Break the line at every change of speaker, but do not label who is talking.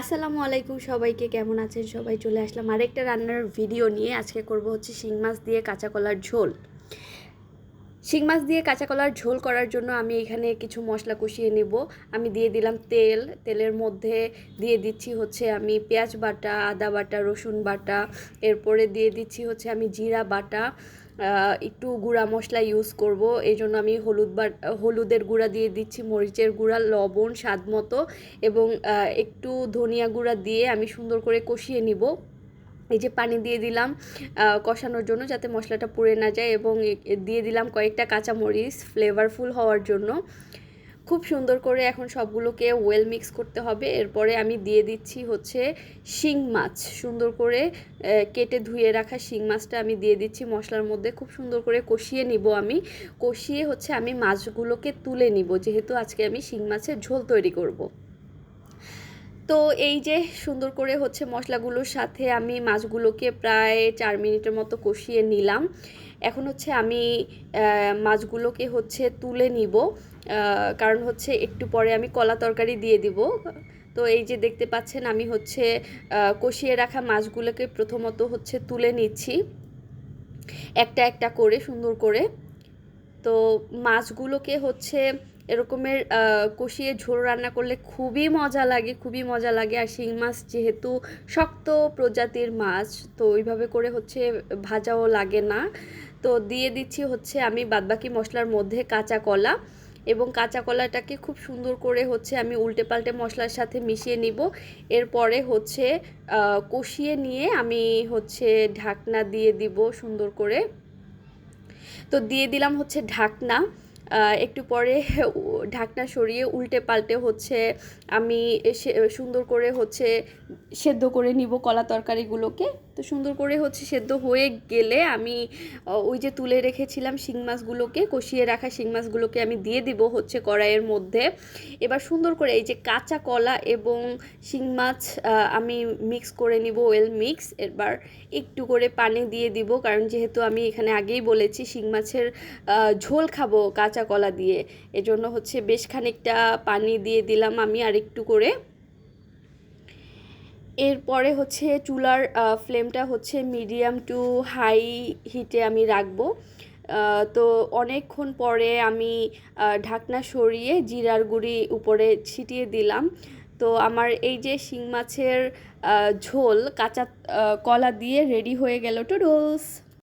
আসসালামু আলাইকুম সবাইকে, কেমন আছেন সবাই? চলে আসলাম আরেকটা রান্নার ভিডিও নিয়ে। আজকে করব হচ্ছে শিং মাছ দিয়ে কাঁচা কলার ঝোল। শিং মাছ দিয়ে কাঁচা কলার ঝোল করার জন্য আমি এখানে কিছু মশলা কষিয়ে নেব। আমি দিয়ে দিলাম তেল। তেলের মধ্যে দিয়ে দিচ্ছি হচ্ছে আমি পেঁয়াজ বাটা, আদা বাটা, রসুন বাটা। এরপরে দিয়ে দিচ্ছি হচ্ছে আমি জিরা বাটা। একটু গুঁড়া মশলা ইউজ করব। এই জন্য আমি হলুদ বা, হলুদের গুঁড়া দিয়ে দিচ্ছি, মরিচের গুঁড়া, লবণ, স্বাদ মতো। এবং একটু ধনিয়া গুঁড়া দিয়ে আমি সুন্দর করে কষিয়ে নিব। এই যে পানি দিয়ে দিলাম কষানোর জন্য যাতে মশলাটা পুড়ে না যায় এবং দিয়ে দিলাম কয়েকটা কাঁচামরিচ ফ্লেভারফুল হওয়ার জন্য। খুব সুন্দর করে এখন সবগুলোকে ওয়েল মিক্স করতে হবে। এরপরে আমি দিয়ে দিচ্ছি হচ্ছে শিং মাছ। সুন্দর করে কেটে ধুয়ে রাখা শিং মাছটা আমি দিয়ে দিচ্ছি মশলার মধ্যে। খুব সুন্দর করে কষিয়ে নিব আমি। কষিয়ে হচ্ছে আমি মাছগুলোকে তুলে নিব। যেহেতু আজকে আমি শিং মাছের ঝোল তৈরি করব। তো এই যে সুন্দর করে হচ্ছে মশলাগুলোর সাথে আমি মাছগুলোকে প্রায় চার মিনিটের মতো কষিয়ে নিলাম। এখন হচ্ছে আমি মাছগুলোকে হচ্ছে তুলে নিব কারণ হচ্ছে একটু পরে আমি কলা তরকারি দিয়ে দিব। তো এই যে দেখতে পাচ্ছেন আমি হচ্ছে কষিয়ে রাখা মাছগুলোকে প্রথমত হচ্ছে তুলে নিচ্ছি। একটা একটা করে সুন্দর করে। তো মাছগুলোকে হচ্ছে এরকমের কষিয়ে ঝোল রান্না করলে খুবই মজা লাগে, খুবই মজা লাগে। আর শিং মাছ যেহেতু শক্ত প্রজাতির মাছ, তো ওইভাবে করে হচ্ছে ভাজাও লাগে না। তো দিয়ে দিচ্ছি হচ্ছে আমি বাদবাকি মশলার মধ্যে কাঁচা কলা এবং কাঁচা কলাটাকে খুব সুন্দর করে হচ্ছে আমি উল্টে পাল্টে মশলার সাথে মিশিয়ে নিব। এরপরে হচ্ছে কষিয়ে নিয়ে আমি হচ্ছে ঢাকনা দিয়ে দিব সুন্দর করে। তো দিয়ে দিলাম হচ্ছে ঢাকনা। একটু পরে ঢাকনা সরিয়ে উল্টে পাল্টে হচ্ছে আমি সুন্দর করে হচ্ছে সেদ্ধ করে নিব কলা তরকারিগুলোকে। তো সুন্দর করে হচ্ছে সেদ্ধ হয়ে গেলে আমি ওই যে তুলে রেখেছিলাম শিং মাছগুলোকে, কষিয়ে রাখা শিং মাছগুলোকে আমি দিয়ে দিব হচ্ছে কড়াইয়ের মধ্যে। এবার সুন্দর করে এই যে কাঁচা কলা এবং শিং মাছ আমি মিক্স করে নিব ওয়েল মিক্স এবার একটু করে পানি দিয়ে দিব, কারণ যেহেতু আমি এখানে আগেই বলেছি শিং মাছের ঝোল খাব কাঁচা কলা দিয়ে, এজন্য হচ্ছে বেশ খানিকটা পানি দিয়ে দিলাম আমি আর একটু করে। এরপরে হচ্ছে চুলার ফ্লেমটা হচ্ছে মিডিয়াম টু হাই হিটে আমি রাখব। তো অনেকক্ষণ পরে আমি ঢাকনা সরিয়ে জিরার গুঁড়ি উপরে ছিটিয়ে দিলাম। তো আমার এই যে শিং মাছের ঝোল, কাঁচা কলা দিয়ে রেডি হয়ে গেল। টুডলস!